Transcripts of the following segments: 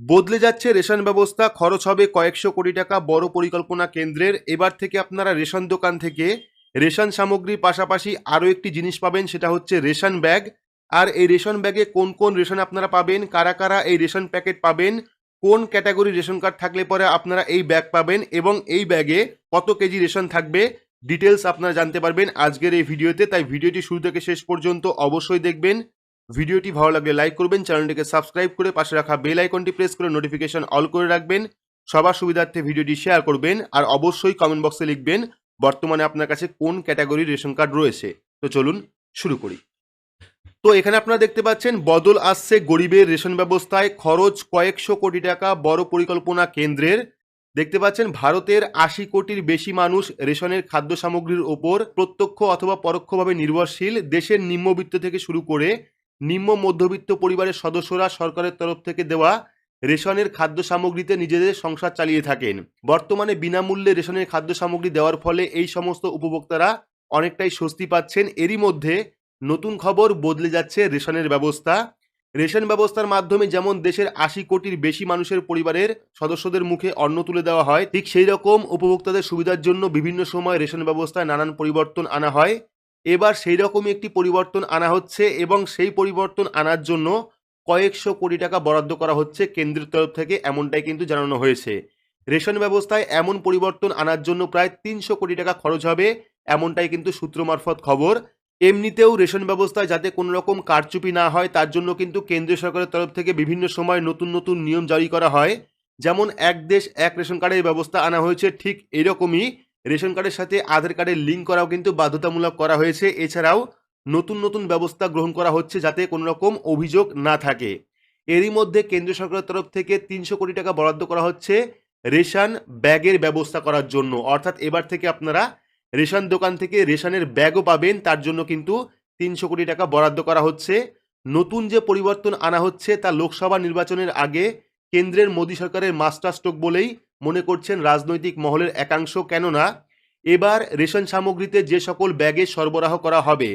বদলে যাচ্ছে রেশন ব্যবস্থা, খরচ হবে কয়েকশো কোটি টাকা বড় পরিকল্পনা কেন্দ্রের। এবার থেকে আপনারা রেশন দোকান থেকে রেশন সামগ্রীর পাশাপাশি আরও একটি জিনিস পাবেন, সেটা হচ্ছে রেশন ব্যাগ। আর এই রেশন ব্যাগে কোন কোন রেশন আপনারা পাবেন, কারা কারা এই রেশন প্যাকেট পাবেন, কোন ক্যাটাগরি রেশন কার্ড থাকলে পরে আপনারা এই ব্যাগ পাবেন এবং এই ব্যাগে কত কেজি রেশন থাকবে ডিটেলস আপনারা জানতে পারবেন আজকের এই ভিডিওতে। তাই ভিডিওটি শুরু থেকে শেষ পর্যন্ত অবশ্যই দেখবেন। ভিডিওটি ভালো লাগলে লাইক করবেন, চ্যানেলটিকে সাবস্ক্রাইব করে পাশে রাখা বেল আইকনটি প্রেস করে নোটিফিকেশন অল করে রাখবেন। সবার সুবিধার্থে ভিডিওটি শেয়ার করবেন আর অবশ্যই কমেন্ট বক্সে লিখবেন বর্তমানে আপনার কাছে কোন ক্যাটাগরির রেশন কার্ড রয়েছে। তো চলুন শুরু করি। তো এখানে আপনারা দেখতে পাচ্ছেন, বদল আসছে গরিবের রেশন ব্যবস্থায়, খরচ কয়েকশো কোটি টাকা, বড় পরিকল্পনা কেন্দ্রের। দেখতে পাচ্ছেন, ভারতের আশি কোটির বেশি মানুষ রেশনের খাদ্য সামগ্রীর ওপর প্রত্যক্ষ অথবা পরোক্ষভাবে নির্ভরশীল, দেশের নিম্নবিত্ত থেকে শুরু করে নিম্ন মধ্যবিত্ত পরিবারের সদস্যরা সরকারের তরফ থেকে দেওয়া রেশনের খাদ্য সামগ্রীতে নিজেদের সংসার চালিয়ে থাকেন। বর্তমানে বিনামূল্যে রেশনের খাদ্য সামগ্রী দেওয়ার ফলে এই সমস্ত উপভোক্তারা অনেকটাই স্বস্তি পাচ্ছেন। এরই মধ্যে নতুন খবর বদলে যাচ্ছে রেশনের ব্যবস্থা। রেশন ব্যবস্থার মাধ্যমে যেমন দেশের আশি কোটির বেশি মানুষের পরিবারের সদস্যদের মুখে অন্ন তুলে দেওয়া হয়, ঠিক সেই রকম উপভোক্তাদের সুবিধার জন্য বিভিন্ন সময় রেশন ব্যবস্থায় নানান পরিবর্তন আনা হয়। এবার সেই রকমই একটি পরিবর্তন আনা হচ্ছে এবং সেই পরিবর্তন আনার জন্য কয়েকশো কোটি টাকা বরাদ্দ করা হচ্ছে কেন্দ্রের তরফ থেকে, এমনটাই কিন্তু জানানো হয়েছে। রেশন ব্যবস্থায় এমন পরিবর্তন আনার জন্য প্রায় তিনশো কোটি টাকা খরচ হবে, এমনটাই কিন্তু সূত্র মারফত খবর। এমনিতেও রেশন ব্যবস্থায় যাতে কোনো রকম কারচুপি না হয়, তার জন্য কিন্তু কেন্দ্রীয় সরকারের তরফ থেকে বিভিন্ন সময় নতুন নতুন নিয়ম জারি করা হয়। যেমন, এক দেশ এক রেশন কার্ডের ব্যবস্থা আনা হয়েছে, ঠিক এরকমই রেশন কার্ডের সাথে আধার কার্ডের লিঙ্ক করাও কিন্তু বাধ্যতামূলক করা হয়েছে। এছাড়াও নতুন নতুন ব্যবস্থা গ্রহণ করা হচ্ছে যাতে কোনো রকম অভিযোগ না থাকে। এরই মধ্যে কেন্দ্রীয় সরকারের তরফ থেকে তিনশো কোটি টাকা বরাদ্দ করা হচ্ছে রেশন ব্যাগের ব্যবস্থা করার জন্য। অর্থাৎ এবার থেকে আপনারা রেশন দোকান থেকে রেশনের ব্যাগও পাবেন, তার জন্য কিন্তু তিনশো কোটি টাকা বরাদ্দ করা হচ্ছে। নতুন যে পরিবর্তন আনা হচ্ছে তা লোকসভা নির্বাচনের আগে কেন্দ্রের মোদী সরকারের মাস্টার স্ট্রোক বলেই মনে করছেন রাজনৈতিক মহলের একাংশ, কেননা এবার রেশন সামগ্রীতে যে সকল ব্যাগে সরবরাহ করা হবে,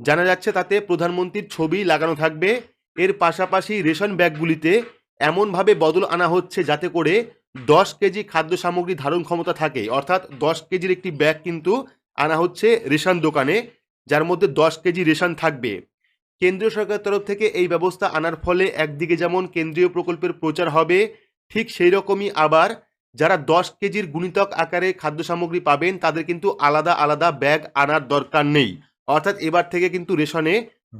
জানা যাচ্ছে তাতে প্রধানমন্ত্রীর ছবি লাগানো থাকবে। এর পাশাপাশি রেশন ব্যাগগুলিতে এমনভাবে বদল আনা হচ্ছে যাতে করে দশ কেজি খাদ্য সামগ্রী ধারণ ক্ষমতা থাকে। অর্থাৎ দশ কেজির একটি ব্যাগ কিন্তু আনা হচ্ছে রেশন দোকানে, যার মধ্যে দশ কেজি রেশন থাকবে। কেন্দ্রীয় সরকারের তরফ থেকে এই ব্যবস্থা আনার ফলে একদিকে যেমন কেন্দ্রীয় প্রকল্পের প্রচার হবে, ঠিক সেই রকমই আবার যারা দশ কেজির গুণিতক আকারে খাদ্য সামগ্রী পাবেন, তাদের কিন্তু আলাদা আলাদা ব্যাগ আনার দরকার নেই। অর্থাৎ এবার থেকে কিন্তু রেশনে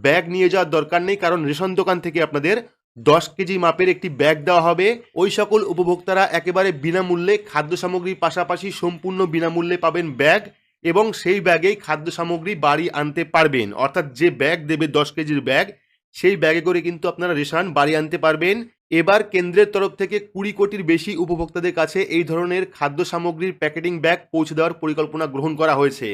ব্যাগ নিয়ে যাওয়ার দরকার নেই, কারণ রেশন দোকান থেকে আপনাদের দশ কেজি মাপের একটি ব্যাগ দেওয়া হবে। ওই সকল উপভোক্তারা একেবারে বিনামূল্যে খাদ্য সামগ্রীর পাশাপাশি সম্পূর্ণ বিনামূল্যে পাবেন ব্যাগ। এবং সেই ব্যাগেই খাদ্য সামগ্রী বাড়ি আনতে পারবেন। অর্থাৎ যে ব্যাগ দেবে দশ কেজির ব্যাগ, সেই ব্যাগে করে কিন্তু আপনারা রেশন বাড়ি আনতে পারবেন। এবার কেন্দ্রের তরফ থেকে কুড়ি কোটির বেশি উপভোক্তাদের কাছে এই ধরনের খাদ্য সামগ্রীর প্যাকেটিং ব্যাগ পৌঁছে দেওয়ার পরিকল্পনা গ্রহণ করা হয়েছে।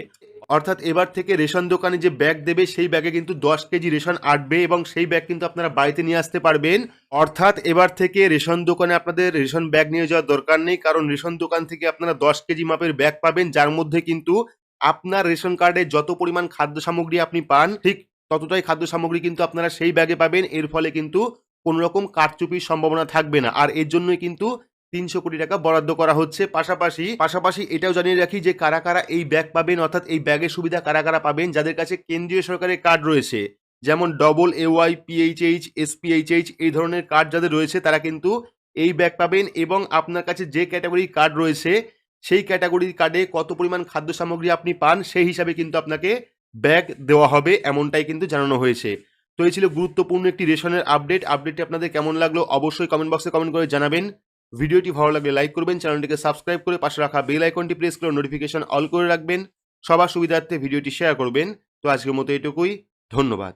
অর্থাৎ এবার থেকে রেশন দোকানে যে ব্যাগ দেবে, সেই ব্যাগে কিন্তু দশ কেজি রেশন আটবে এবং সেই ব্যাগ কিন্তু আপনারা বাড়িতে নিয়ে আসতে পারবেন। অর্থাৎ এবার থেকে রেশন দোকানে আপনাদের রেশন ব্যাগ নিয়ে যাওয়ার দরকার নেই, কারণ রেশন দোকান থেকে আপনারা দশ কেজি মাপের ব্যাগ পাবেন, যার মধ্যে কিন্তু আপনার রেশন কার্ডে যত পরিমাণ খাদ্য সামগ্রী আপনি পান, ঠিক ততটাই খাদ্য সামগ্রী কিন্তু আপনারা সেই ব্যাগে পাবেন। এর ফলে কিন্তু কোনো রকম কারচুপির সম্ভাবনা থাকবে না। আর এর জন্যই কিন্তু তিনশো কোটি টাকা বরাদ্দ করা হচ্ছে। পাশাপাশি পাশাপাশি এটাও জানিয়ে রাখি যে কারা কারা এই ব্যাগ পাবেন, অর্থাৎ এই ব্যাগের সুবিধা কারা কারা পাবেন, যাদের কাছে কেন্দ্রীয় সরকারের কার্ড রয়েছে, যেমন double A Y PHH SPHH এই ধরনের কার্ড যাদের রয়েছে, তারা কিন্তু এই ব্যাগ পাবেন এবং আপনার কাছে যে ক্যাটাগরি কার্ড রয়েছে সেই ক্যাটাগরির কার্ডে কত পরিমাণ খাদ্য সামগ্রী আপনি পান, সেই হিসাবে কিন্তু আপনাকে ব্যাগ দেওয়া হবে, এমনটাই কিন্তু জানানো হয়েছে। তো এই ছিল গুরুত্বপূর্ণ একটি রেশনের আপডেট আপডেটটি আপনাদের কেমন লাগল অবশ্যই কমেন্ট বক্সে কমেন্ট করে জানাবেন। ভিডিওটি ভালো লাগলে লাইক করবেন চ্যানেলটিকে সাবস্ক্রাইব করে পাশে রাখা বেল আইকনটি প্রেস করে নোটিফিকেশন অল করে রাখবেন। সবার সুবিধার্থে ভিডিওটি শেয়ার করবেন। তো আজকের মতো এটুকুই। ধন্যবাদ।